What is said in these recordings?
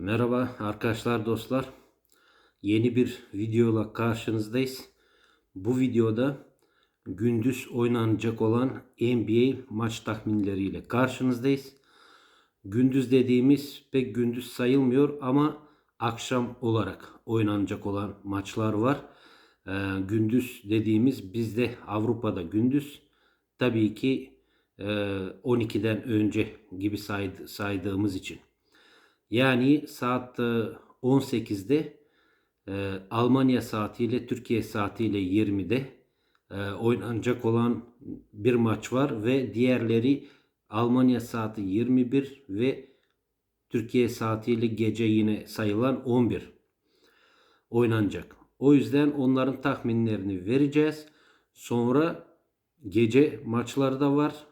Merhaba arkadaşlar dostlar. Yeni bir videoyla karşınızdayız. Bu videoda gündüz oynanacak olan NBA maç tahminleriyle karşınızdayız. Gündüz dediğimiz pek gündüz sayılmıyor ama akşam olarak oynanacak olan maçlar var. Ee, gündüz dediğimiz bizde Avrupa'da gündüz tabii ki e, 12'den önce gibi saydı- saydığımız için. Yani saat e, 18'de e, Almanya saatiyle Türkiye saatiyle 20'de e, oynanacak olan bir maç var ve diğerleri Almanya saati 21 ve Türkiye saatiyle gece yine sayılan 11 oynanacak. O yüzden onların tahminlerini vereceğiz. Sonra gece maçları da var.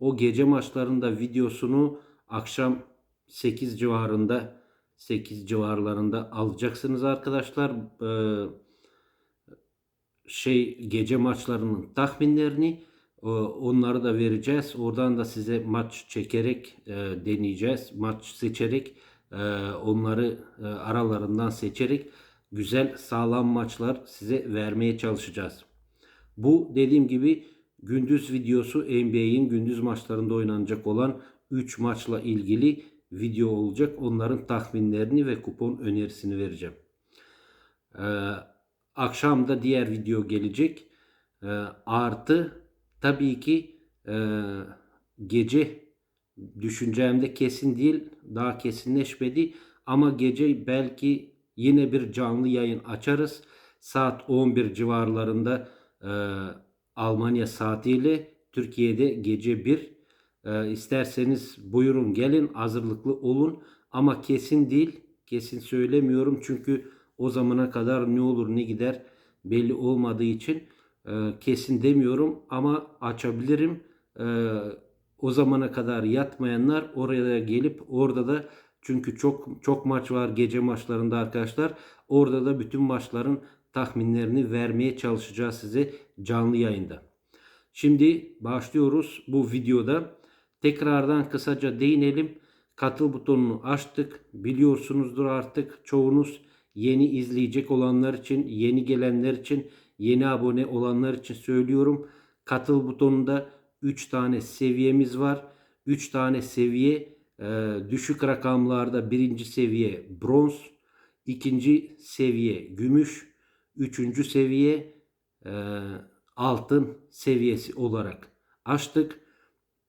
O gece maçlarında videosunu akşam 8 civarında 8 civarlarında alacaksınız arkadaşlar. Ee, şey gece maçlarının tahminlerini e, onları da vereceğiz. Oradan da size maç çekerek e, deneyeceğiz. Maç seçerek e, onları e, aralarından seçerek güzel sağlam maçlar size vermeye çalışacağız. Bu dediğim gibi gündüz videosu NBA'in gündüz maçlarında oynanacak olan 3 maçla ilgili video olacak. Onların tahminlerini ve kupon önerisini vereceğim. Ee, akşam da diğer video gelecek. Ee, artı tabii ki e, gece düşüncemde kesin değil. Daha kesinleşmedi. Ama gece belki yine bir canlı yayın açarız. Saat 11 civarlarında e, Almanya saatiyle Türkiye'de gece 1 ee, isterseniz buyurun gelin hazırlıklı olun ama kesin değil kesin söylemiyorum çünkü o zamana kadar ne olur ne gider belli olmadığı için e, kesin demiyorum ama açabilirim. E, o zamana kadar yatmayanlar oraya gelip orada da çünkü çok çok maç var gece maçlarında arkadaşlar. Orada da bütün maçların tahminlerini vermeye çalışacağız size canlı yayında. Şimdi başlıyoruz bu videoda. Tekrardan kısaca değinelim. Katıl butonunu açtık. Biliyorsunuzdur artık çoğunuz yeni izleyecek olanlar için, yeni gelenler için, yeni abone olanlar için söylüyorum. Katıl butonunda 3 tane seviyemiz var. 3 tane seviye e, düşük rakamlarda birinci seviye bronz, ikinci seviye gümüş, üçüncü seviye e, altın seviyesi olarak açtık.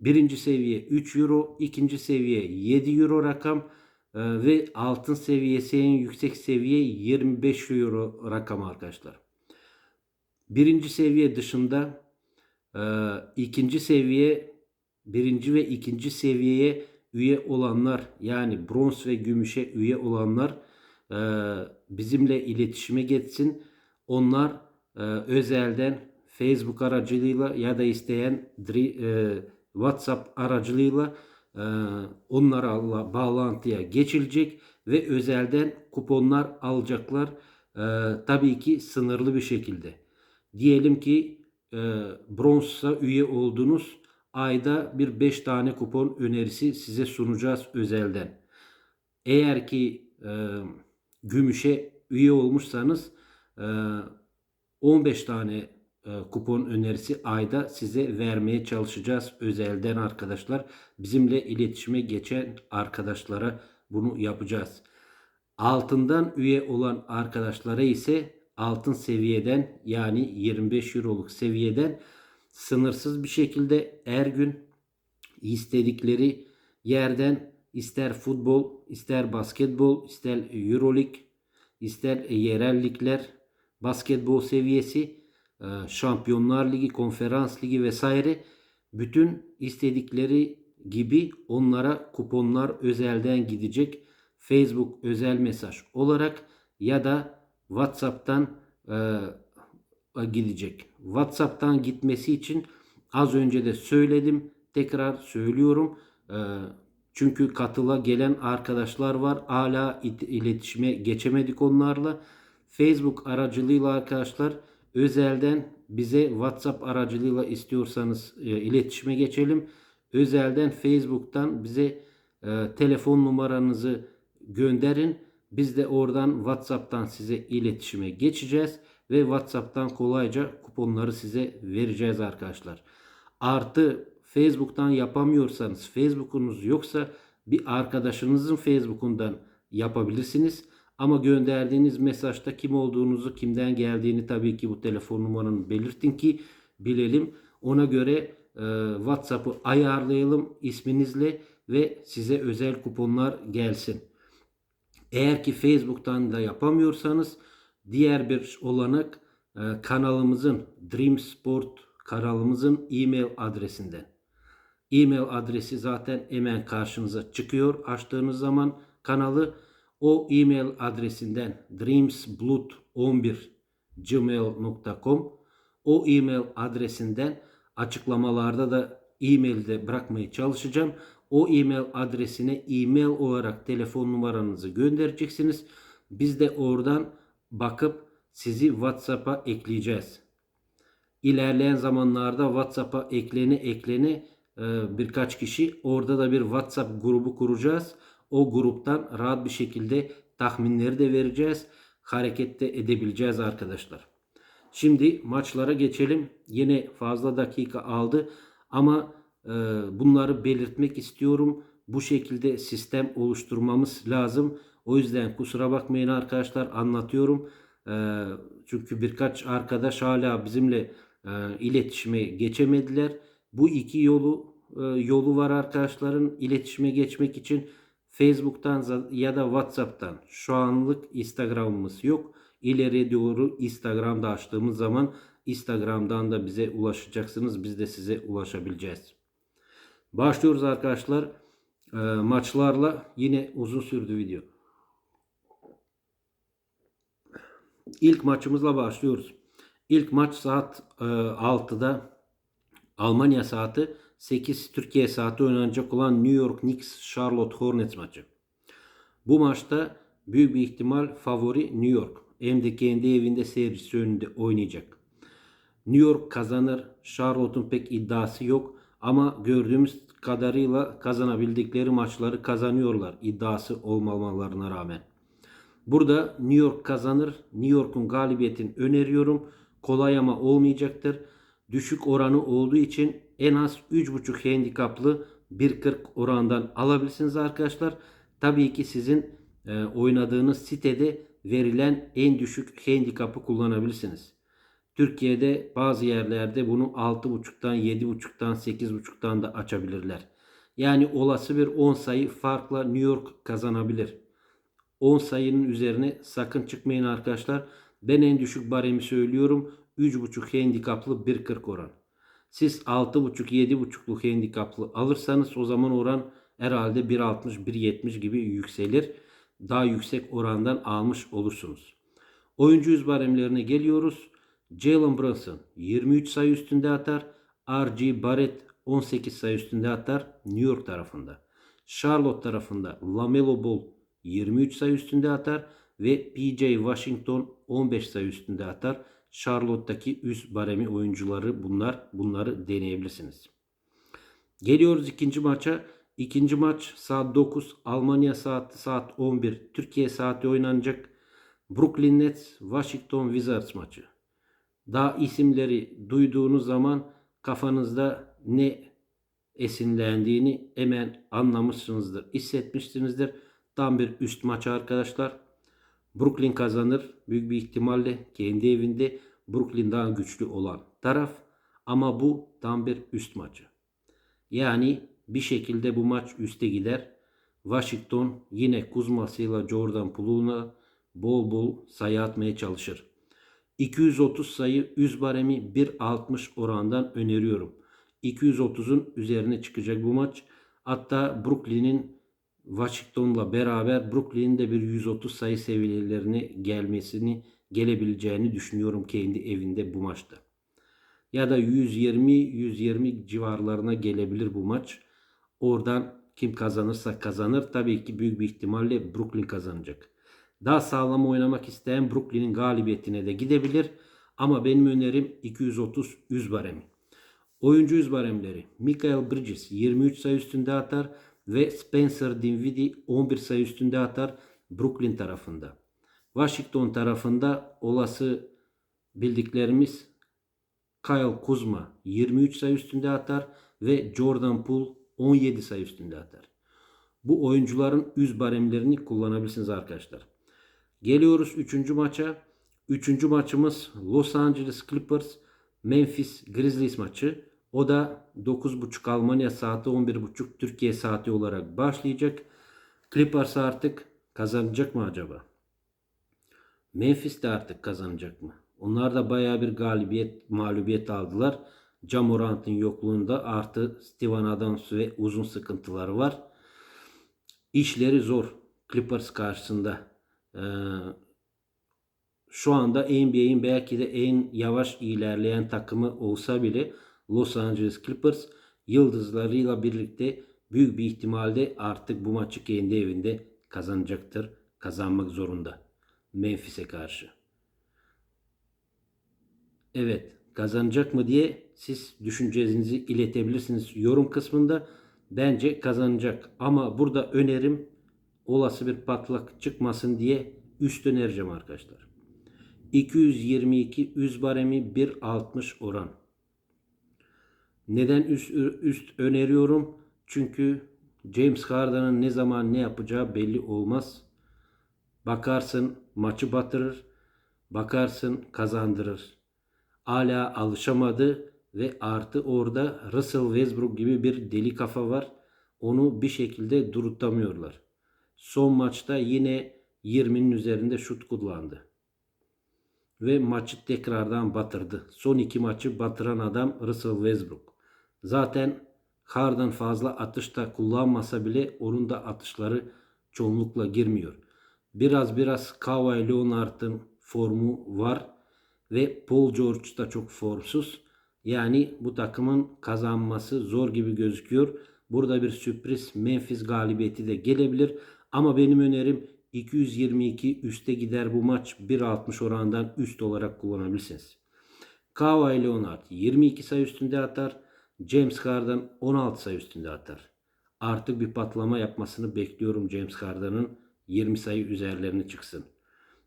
Birinci seviye 3 euro, ikinci seviye 7 euro rakam e, ve altın seviyesi en yüksek seviye 25 euro rakam arkadaşlar. Birinci seviye dışında e, ikinci seviye birinci ve ikinci seviyeye üye olanlar yani bronz ve gümüşe üye olanlar e, bizimle iletişime geçsin. Onlar özelden Facebook aracılığıyla ya da isteyen WhatsApp aracılığıyla e, onlarla bağlantıya geçilecek ve özelden kuponlar alacaklar. E, tabii ki sınırlı bir şekilde. Diyelim ki e, bronzsa üye oldunuz. Ayda bir 5 tane kupon önerisi size sunacağız özelden. Eğer ki e, gümüşe üye olmuşsanız e, 15 tane kupon önerisi ayda size vermeye çalışacağız özelden arkadaşlar. Bizimle iletişime geçen arkadaşlara bunu yapacağız. Altından üye olan arkadaşlara ise altın seviyeden yani 25 euroluk seviyeden sınırsız bir şekilde her gün istedikleri yerden ister futbol, ister basketbol, ister Euroleague, ister yerellikler, basketbol seviyesi Şampiyonlar Ligi, Konferans Ligi vesaire bütün istedikleri gibi onlara kuponlar özelden gidecek. Facebook özel mesaj olarak ya da WhatsApp'tan e, gidecek. WhatsApp'tan gitmesi için az önce de söyledim. Tekrar söylüyorum. E, çünkü katıla gelen arkadaşlar var. Hala iletişime geçemedik onlarla. Facebook aracılığıyla arkadaşlar Özelden bize WhatsApp aracılığıyla istiyorsanız e, iletişime geçelim. Özelden Facebook'tan bize e, telefon numaranızı gönderin. Biz de oradan WhatsApp'tan size iletişime geçeceğiz ve WhatsApp'tan kolayca kuponları size vereceğiz arkadaşlar. Artı Facebook'tan yapamıyorsanız, Facebook'unuz yoksa bir arkadaşınızın Facebook'undan yapabilirsiniz. Ama gönderdiğiniz mesajda kim olduğunuzu, kimden geldiğini tabii ki bu telefon numaranı belirtin ki bilelim. Ona göre e, WhatsApp'ı ayarlayalım isminizle ve size özel kuponlar gelsin. Eğer ki Facebook'tan da yapamıyorsanız diğer bir olanak e, kanalımızın Dream Sport kanalımızın e-mail adresinden. E-mail adresi zaten hemen karşınıza çıkıyor. Açtığınız zaman kanalı o e-mail adresinden dreamsblood11 gmail.com o e-mail adresinden açıklamalarda da e-mailde bırakmaya çalışacağım. O e-mail adresine e-mail olarak telefon numaranızı göndereceksiniz. Biz de oradan bakıp sizi WhatsApp'a ekleyeceğiz. İlerleyen zamanlarda WhatsApp'a eklene eklene e, birkaç kişi orada da bir WhatsApp grubu kuracağız. O gruptan rahat bir şekilde tahminleri de vereceğiz. Harekette edebileceğiz arkadaşlar. Şimdi maçlara geçelim. Yine fazla dakika aldı ama e, bunları belirtmek istiyorum. Bu şekilde sistem oluşturmamız lazım. O yüzden kusura bakmayın arkadaşlar anlatıyorum. E, çünkü birkaç arkadaş hala bizimle e, iletişime geçemediler. Bu iki yolu e, yolu var arkadaşların iletişime geçmek için Facebook'tan ya da WhatsApp'tan. Şu anlık Instagram'ımız yok. İleri doğru Instagram'da açtığımız zaman Instagram'dan da bize ulaşacaksınız. Biz de size ulaşabileceğiz. Başlıyoruz arkadaşlar. E, maçlarla yine uzun sürdü video. İlk maçımızla başlıyoruz. İlk maç saat e, 6'da Almanya saati 8 Türkiye saati oynanacak olan New York Knicks Charlotte Hornets maçı. Bu maçta büyük bir ihtimal favori New York. Hem de kendi evinde seyircisi önünde oynayacak. New York kazanır. Charlotte'un pek iddiası yok. Ama gördüğümüz kadarıyla kazanabildikleri maçları kazanıyorlar. iddiası olmamalarına rağmen. Burada New York kazanır. New York'un galibiyetini öneriyorum. Kolay ama olmayacaktır. Düşük oranı olduğu için en az 3.5 handikaplı 1.40 orandan alabilirsiniz arkadaşlar. Tabii ki sizin e, oynadığınız sitede verilen en düşük handikapı kullanabilirsiniz. Türkiye'de bazı yerlerde bunu 6.5'tan 7.5'tan 8.5'tan da açabilirler. Yani olası bir 10 sayı farkla New York kazanabilir. 10 sayının üzerine sakın çıkmayın arkadaşlar. Ben en düşük baremi söylüyorum. 3.5 handikaplı 1.40 oran. Siz 6.5-7.5'luk handikaplı alırsanız o zaman oran herhalde 1.60-1.70 gibi yükselir. Daha yüksek orandan almış olursunuz. Oyuncu yüz baremlerine geliyoruz. Jalen Brunson 23 sayı üstünde atar. R.G. Barrett 18 sayı üstünde atar New York tarafında. Charlotte tarafında LaMelo Ball 23 sayı üstünde atar ve PJ Washington 15 sayı üstünde atar. Charlotte'daki üst baremi oyuncuları bunlar. Bunları deneyebilirsiniz. Geliyoruz ikinci maça. İkinci maç saat 9. Almanya saati saat 11. Türkiye saati oynanacak. Brooklyn Nets Washington Wizards maçı. Daha isimleri duyduğunuz zaman kafanızda ne esinlendiğini hemen anlamışsınızdır, hissetmişsinizdir. Tam bir üst maç arkadaşlar. Brooklyn kazanır. Büyük bir ihtimalle kendi evinde Brooklyn daha güçlü olan taraf. Ama bu tam bir üst maçı. Yani bir şekilde bu maç üste gider. Washington yine Kuzmasıyla Jordan Poole'una bol bol sayı atmaya çalışır. 230 sayı üz baremi 1.60 orandan öneriyorum. 230'un üzerine çıkacak bu maç. Hatta Brooklyn'in Washington'la beraber Brooklyn'in de bir 130 sayı seviyelerine gelmesini gelebileceğini düşünüyorum kendi evinde bu maçta. Ya da 120-120 civarlarına gelebilir bu maç. Oradan kim kazanırsa kazanır. Tabii ki büyük bir ihtimalle Brooklyn kazanacak. Daha sağlam oynamak isteyen Brooklyn'in galibiyetine de gidebilir. Ama benim önerim 230 100 baremi. Oyuncu yüz baremleri. Michael Bridges 23 sayı üstünde atar. Ve Spencer Dinwiddie 11 sayı üstünde atar Brooklyn tarafında. Washington tarafında olası bildiklerimiz Kyle Kuzma 23 sayı üstünde atar ve Jordan Poole 17 sayı üstünde atar. Bu oyuncuların üz baremlerini kullanabilirsiniz arkadaşlar. Geliyoruz 3. maça. 3. maçımız Los Angeles Clippers Memphis Grizzlies maçı. O da 9.30 Almanya saati 11.30 Türkiye saati olarak başlayacak. Clippers artık kazanacak mı acaba? Memphis de artık kazanacak mı? Onlar da bayağı bir galibiyet, mağlubiyet aldılar. Jamorant'ın yokluğunda artı Steven Adams ve uzun sıkıntıları var. İşleri zor Clippers karşısında. Ee, şu anda NBA'in belki de en yavaş ilerleyen takımı olsa bile Los Angeles Clippers yıldızlarıyla birlikte büyük bir ihtimalle artık bu maçı kendi evinde kazanacaktır. Kazanmak zorunda. Memphis'e karşı. Evet kazanacak mı diye siz düşüncenizi iletebilirsiniz yorum kısmında. Bence kazanacak ama burada önerim olası bir patlak çıkmasın diye üst önereceğim arkadaşlar. 222 üst baremi 1.60 oran. Neden üst, üst öneriyorum? Çünkü James Harden'ın ne zaman ne yapacağı belli olmaz. Bakarsın maçı batırır, bakarsın kazandırır. Hala alışamadı ve artı orada Russell Westbrook gibi bir deli kafa var. Onu bir şekilde durutamıyorlar. Son maçta yine 20'nin üzerinde şut kullandı. Ve maçı tekrardan batırdı. Son iki maçı batıran adam Russell Westbrook. Zaten Harden fazla atışta kullanmasa bile onun da atışları çoğunlukla girmiyor. Biraz biraz Kawhi Leonard'ın formu var ve Paul George da çok formsuz. Yani bu takımın kazanması zor gibi gözüküyor. Burada bir sürpriz Memphis galibiyeti de gelebilir. Ama benim önerim 222 üste gider bu maç 1.60 orandan üst olarak kullanabilirsiniz. Kawhi Leonard 22 sayı üstünde atar. James Harden 16 sayı üstünde atar. Artık bir patlama yapmasını bekliyorum James Harden'ın 20 sayı üzerlerine çıksın.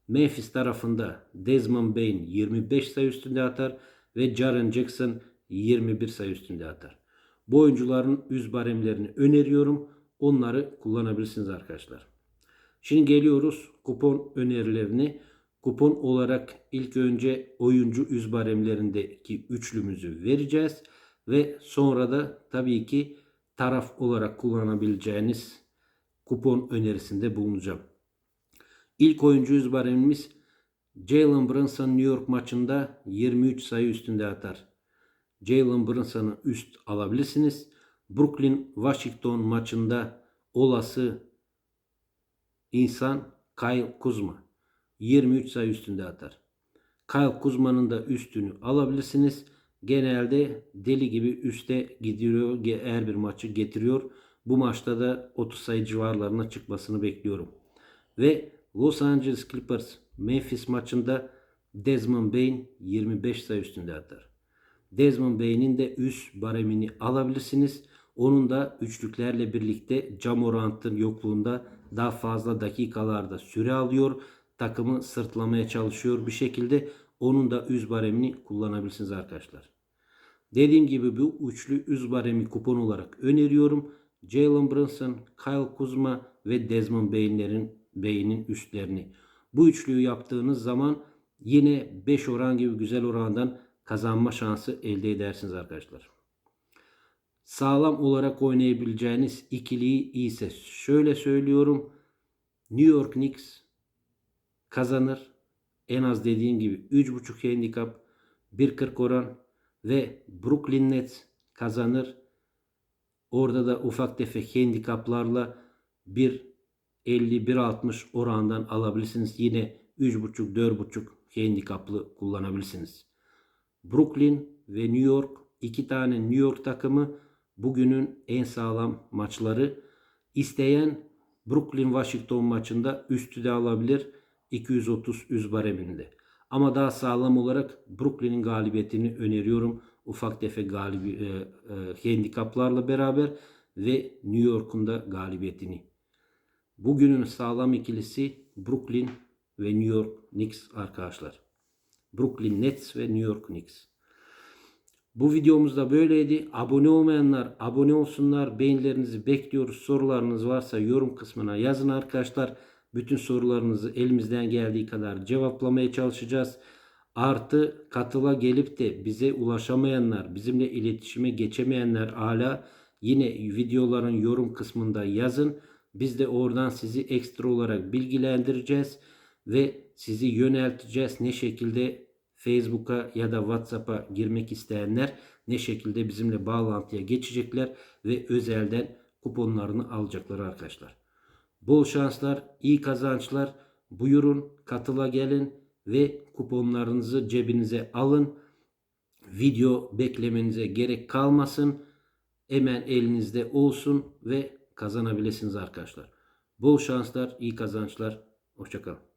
Memphis tarafında Desmond Bain 25 sayı üstünde atar ve Jaren Jackson 21 sayı üstünde atar. Bu oyuncuların üz baremlerini öneriyorum. Onları kullanabilirsiniz arkadaşlar. Şimdi geliyoruz kupon önerilerini. Kupon olarak ilk önce oyuncu üz baremlerindeki üçlümüzü vereceğiz. Ve sonra da tabii ki taraf olarak kullanabileceğiniz kupon önerisinde bulunacağım. İlk oyuncu yüz Jalen Brunson New York maçında 23 sayı üstünde atar. Jalen Brunson'ı üst alabilirsiniz. Brooklyn Washington maçında olası insan Kyle Kuzma 23 sayı üstünde atar. Kyle Kuzma'nın da üstünü alabilirsiniz. Genelde deli gibi üste gidiyor. Eğer bir maçı getiriyor. Bu maçta da 30 sayı civarlarına çıkmasını bekliyorum. Ve Los Angeles Clippers Memphis maçında Desmond Bain 25 sayı üstünde atar. Desmond Bain'in de üst baremini alabilirsiniz. Onun da üçlüklerle birlikte Jamorant'ın yokluğunda daha fazla dakikalarda süre alıyor. Takımı sırtlamaya çalışıyor bir şekilde. Onun da üst baremini kullanabilirsiniz arkadaşlar. Dediğim gibi bu üçlü üst baremi kupon olarak öneriyorum. Jalen Brunson, Kyle Kuzma ve Desmond Bain'lerin B'nin üstlerini. Bu üçlüyü yaptığınız zaman yine 5 oran gibi güzel orandan kazanma şansı elde edersiniz arkadaşlar. Sağlam olarak oynayabileceğiniz ikiliyi ise şöyle söylüyorum. New York Knicks kazanır. En az dediğim gibi 3.5 handikap 1.40 oran ve Brooklyn Nets kazanır. Orada da ufak tefek handikaplarla bir 51-60 orandan alabilirsiniz. Yine 3.5-4.5 handikaplı kullanabilirsiniz. Brooklyn ve New York iki tane New York takımı bugünün en sağlam maçları. İsteyen Brooklyn Washington maçında üstü de alabilir 230 üz bareminde. Ama daha sağlam olarak Brooklyn'in galibiyetini öneriyorum. Ufak tefek galibi, e, e, handikaplarla beraber ve New York'un da galibiyetini. Bugünün sağlam ikilisi Brooklyn ve New York Knicks arkadaşlar. Brooklyn Nets ve New York Knicks. Bu videomuz da böyleydi. Abone olmayanlar abone olsunlar. Beğenilerinizi bekliyoruz. Sorularınız varsa yorum kısmına yazın arkadaşlar. Bütün sorularınızı elimizden geldiği kadar cevaplamaya çalışacağız. Artı katıla gelip de bize ulaşamayanlar, bizimle iletişime geçemeyenler hala yine videoların yorum kısmında yazın. Biz de oradan sizi ekstra olarak bilgilendireceğiz ve sizi yönelteceğiz. Ne şekilde Facebook'a ya da WhatsApp'a girmek isteyenler ne şekilde bizimle bağlantıya geçecekler ve özelden kuponlarını alacaklar arkadaşlar. Bol şanslar, iyi kazançlar. Buyurun katıla gelin ve kuponlarınızı cebinize alın. Video beklemenize gerek kalmasın. Hemen elinizde olsun ve kazanabilirsiniz arkadaşlar. Bol şanslar, iyi kazançlar. Hoşçakalın.